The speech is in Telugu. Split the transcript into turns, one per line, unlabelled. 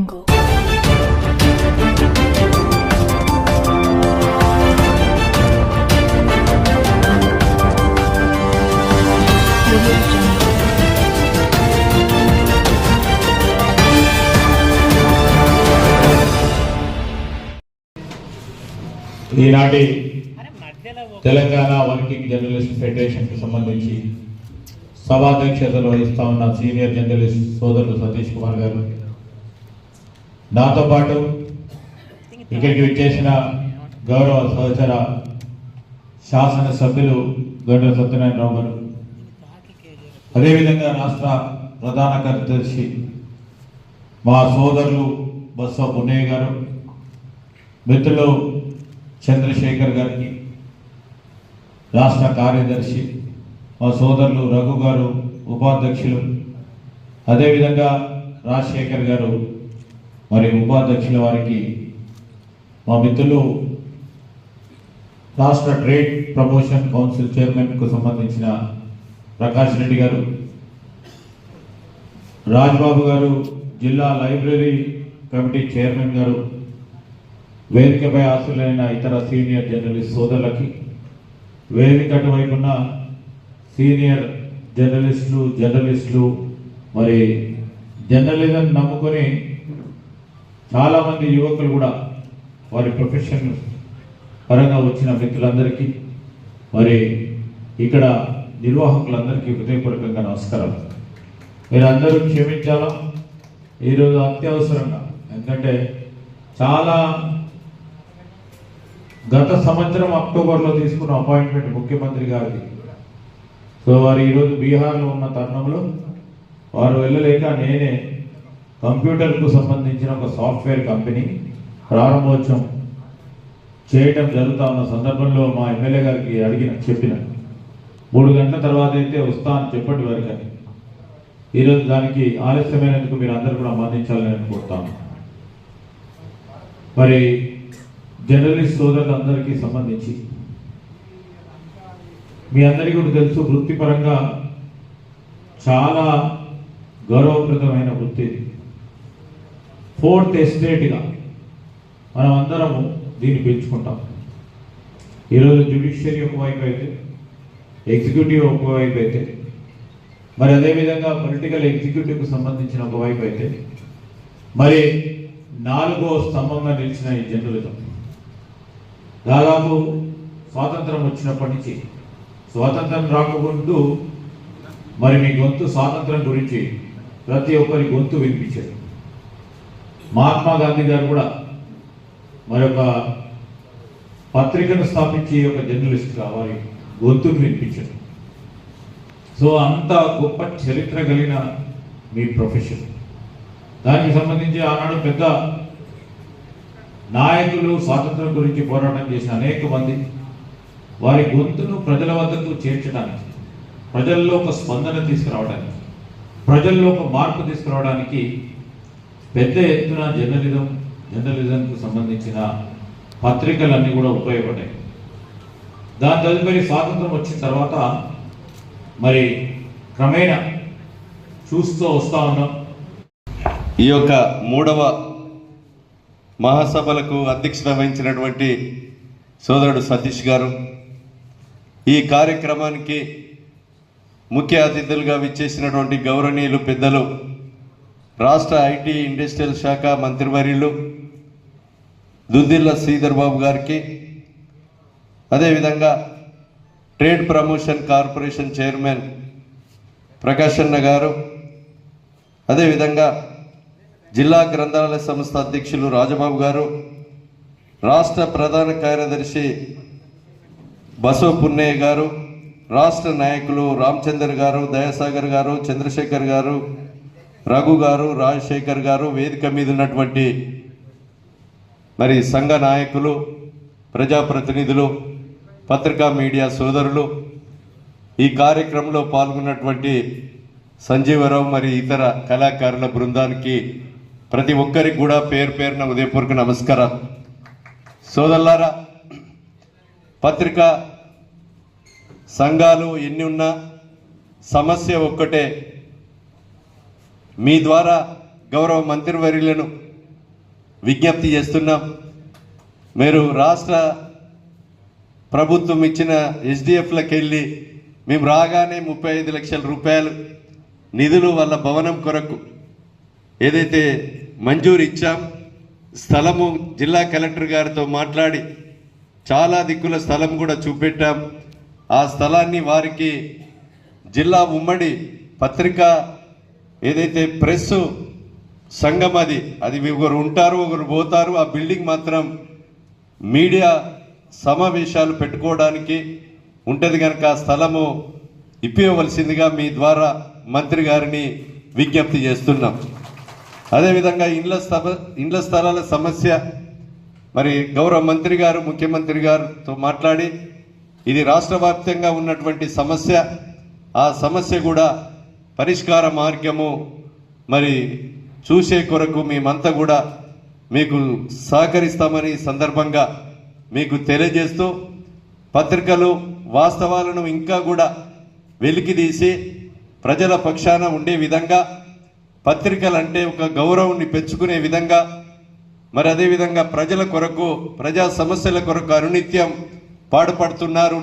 Jungle.
ఈనాటి తెలంగాణ వర్కింగ్ జర్నలిస్ట్ ఫెడరేషన్కి సంబంధించి సభాధ్యక్షతలు వహిస్తా ఉన్న సీనియర్ జర్నలిస్ట్ సోదరులు సతీష్ కుమార్ గారు దాంతో పాటు ఇక్కడికి విచ్చేసిన గౌరవ సహచర శాసన సభ్యులు గౌరవ సత్యనారాయణరావు గారు అదేవిధంగా రాష్ట్ర ప్రధాన కార్యదర్శి మా సోదరులు బస్వ పున్నయ్య గారు మిత్రులు చంద్రశేఖర్ గారికి రాష్ట్ర కార్యదర్శి మా సోదరులు రఘు గారు ఉపాధ్యక్షులు అదేవిధంగా రాజశేఖర్ గారు మరి ఉపాధ్యక్షుల వారికి మా మిత్రులు రాష్ట్ర ట్రేడ్ ప్రమోషన్ కౌన్సిల్ చైర్మన్కు సంబంధించిన ప్రకాష్ రెడ్డి గారు రాజ్బాబు గారు జిల్లా లైబ్రరీ కమిటీ చైర్మన్ గారు వేదికపై ఆశలైన ఇతర సీనియర్ జర్నలిస్ట్ సోదరులకి వేదిక అటువైపున్న సీనియర్ జర్నలిస్టులు జర్నలిస్టులు మరి జర్నలిజం నమ్ముకొని చాలామంది యువకులు కూడా వారి ప్రొఫెషన్ పరంగా వచ్చిన వ్యక్తులందరికీ మరి ఇక్కడ నిర్వాహకులందరికీ హృదయపూర్వకంగా నమస్కారం మీరు అందరూ క్షమించాలా? ఈరోజు అత్యవసరంగా ఎందుకంటే చాలా గత సంవత్సరం అక్టోబర్లో తీసుకున్న అపాయింట్మెంట్ ముఖ్యమంత్రి గారిది. సో వారు ఈరోజు బీహార్లో ఉన్న తరుణంలో వారు వెళ్ళలేక నేనే కంప్యూటర్కు సంబంధించిన ఒక సాఫ్ట్వేర్ కంపెనీ ప్రారంభోత్సవం చేయటం జరుగుతా ఉన్న సందర్భంలో మా ఎమ్మెల్యే గారికి అడిగిన చెప్పిన. మూడు గంటల తర్వాత అయితే వస్తా అని చెప్పటి వరకు అని. ఈరోజు దానికి ఆలస్యమైనందుకు మీరు అందరూ కూడా మందించాలని అనుకుంటాను మరి జర్నలిస్ట్ సోదరులందరికీ సంబంధించి మీ అందరికీ కూడా తెలుసు వృత్తిపరంగా చాలా గౌరవప్రదమైన వృత్తి ఫోర్త్ ఎస్టేట్గా మనం అందరము దీన్ని పెంచుకుంటాం ఈరోజు జ్యుడిషియరీ ఒకవైపు అయితే ఎగ్జిక్యూటివ్ ఒకవైపు అయితే మరి అదేవిధంగా పొలిటికల్ ఎగ్జిక్యూటివ్కి సంబంధించిన ఒకవైపు అయితే మరి నాలుగో స్తంభంగా నిలిచిన ఈ జర్నలిజం. దాదాపు స్వాతంత్రం వచ్చినప్పటి నుంచి స్వాతంత్రం రాకముందు మరి మీ గొంతు స్వాతంత్రం గురించి ప్రతి ఒక్కరి గొంతు వినిపించారు మహాత్మా గాంధీ గారు కూడా మరి ఒక పత్రికను స్థాపించి ఒక జర్నలిస్ట్గా వారి గొంతుకు వినిపించారు. సో అంత గొప్ప చరిత్ర కలిగిన మీ ప్రొఫెషన్. దానికి సంబంధించి ఆనాడు పెద్ద నాయకులు స్వాతంత్రం గురించి పోరాటం చేసిన అనేక మంది వారి గొంతును ప్రజల వద్దకు చేర్చడానికి ప్రజల్లో ఒక స్పందన తీసుకురావడానికి ప్రజల్లో ఒక మార్పు తీసుకురావడానికి పెద్ద ఎత్తున జర్నలిజం జర్నలిజంకు సంబంధించిన పత్రికలన్నీ కూడా ఉపయోగపడ్డాయి. దాని తదుపరి స్వాతంత్రం వచ్చిన తర్వాత మరి క్రమేణా చూస్తూ వస్తూ ఉన్నాం.
ఈ యొక్క మూడవ మహాసభలకు అధ్యక్షత వహించినటువంటి సోదరుడు సతీష్ గారు ఈ కార్యక్రమానికి ముఖ్య అతిథులుగా విచ్చేసినటువంటి గౌరవనీయులు పెద్దలు రాష్ట్ర ఐటీ ఇండస్ట్రియల్ శాఖ మంత్రివర్యులు దుద్దిల్ల శ్రీధర్ బాబు గారికి అదేవిధంగా trade promotion corporation chairman Prakash అన్న గారు అదేవిధంగా జిల్లా గ్రంథాలయ సంస్థ అధ్యక్షులు రాజబాబు గారు రాష్ట్ర ప్రధాన కార్యదర్శి బసవ పున్నయ్య గారు రాష్ట్ర నాయకులు రామచందర్ గారు దయాసాగర్ గారు చంద్రశేఖర్ గారు రఘు గారు రాజశేఖర్ గారు వేదిక మీద ఉన్నటువంటి మరి సంఘ నాయకులు ప్రజాప్రతినిధులు పత్రికా మీడియా సోదరులు ఈ కార్యక్రమంలో పాల్గొన్నటువంటి సంజీవరావు మరి ఇతర కళాకారుల బృందానికి ప్రతి ఒక్కరికి కూడా పేరు పేరున ఉదయపూర్వక నమస్కారం సోదరులారా పత్రికా సంఘాలు ఎన్ని ఉన్నా సమస్య ఒక్కటే మీ ద్వారా గౌరవ మంత్రివర్యులను విజ్ఞప్తి చేస్తున్నాం. మీరు రాష్ట్ర ప్రభుత్వం ఇచ్చిన ఎస్డిఎఫ్లకు వెళ్ళి మేము రాగానే ముప్పై ఐదు లక్షల రూపాయలు నిధులు వాళ్ళ భవనం కొరకు ఏదైతే మంజూరు ఇచ్చాం స్థలము జిల్లా కలెక్టర్ గారితో మాట్లాడి చాలా దిక్కుల స్థలం కూడా చూపెట్టాం. ఆ స్థలాన్ని వారికి జిల్లా ఉమ్మడి పత్రిక ఏదైతే ప్రెస్ సంఘం అది అది ఒకరు ఉంటారు ఒకరు పోతారు ఆ బిల్డింగ్ మాత్రం మీడియా సమావేశాలు పెట్టుకోవడానికి ఉంటుంది కనుక ఆ స్థలము ఇప్పివ్వవలసిందిగా మీ ద్వారా మంత్రి గారిని విజ్ఞప్తి చేస్తున్నాం. అదేవిధంగా ఇండ్ల స్థల ఇండ్ల స్థలాల సమస్య మరి గౌరవ మంత్రి గారు ముఖ్యమంత్రి గారితో మాట్లాడి ఇది రాష్ట్ర ఉన్నటువంటి సమస్య ఆ సమస్య కూడా పరిష్కార మార్గము మరి చూసే కొరకు మేమంతా కూడా మీకు సహకరిస్తామని సందర్భంగా మీకు తెలియజేస్తూ పత్రికలు వాస్తవాలను ఇంకా కూడా వెలికితీసి ప్రజల పక్షాన ఉండే విధంగా పత్రికలు అంటే ఒక గౌరవాన్ని పెంచుకునే విధంగా మరి అదేవిధంగా ప్రజల కొరకు ప్రజా సమస్యల కొరకు అనునిత్యం పాడుపడుతున్నారు.